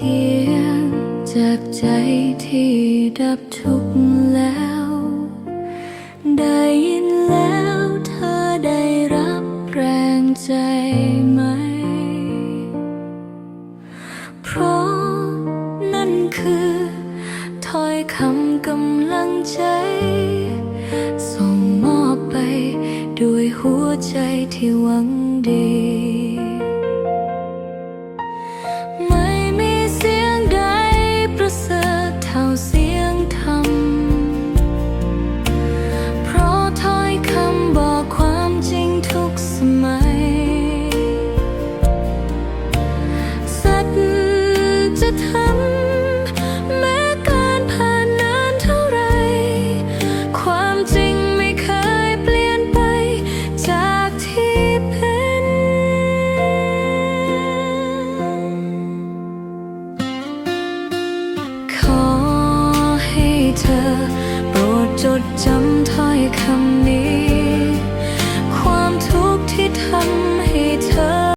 สียงจากใจที่ดับทุกข์แล้ว ได้ยินแล้วเธอได้รับแรงใจไหม เพราะนั่นคือถ้อยคำกำลังใจ ส่งมอบไปด้วยหัวใจที่หวังดี จดจำ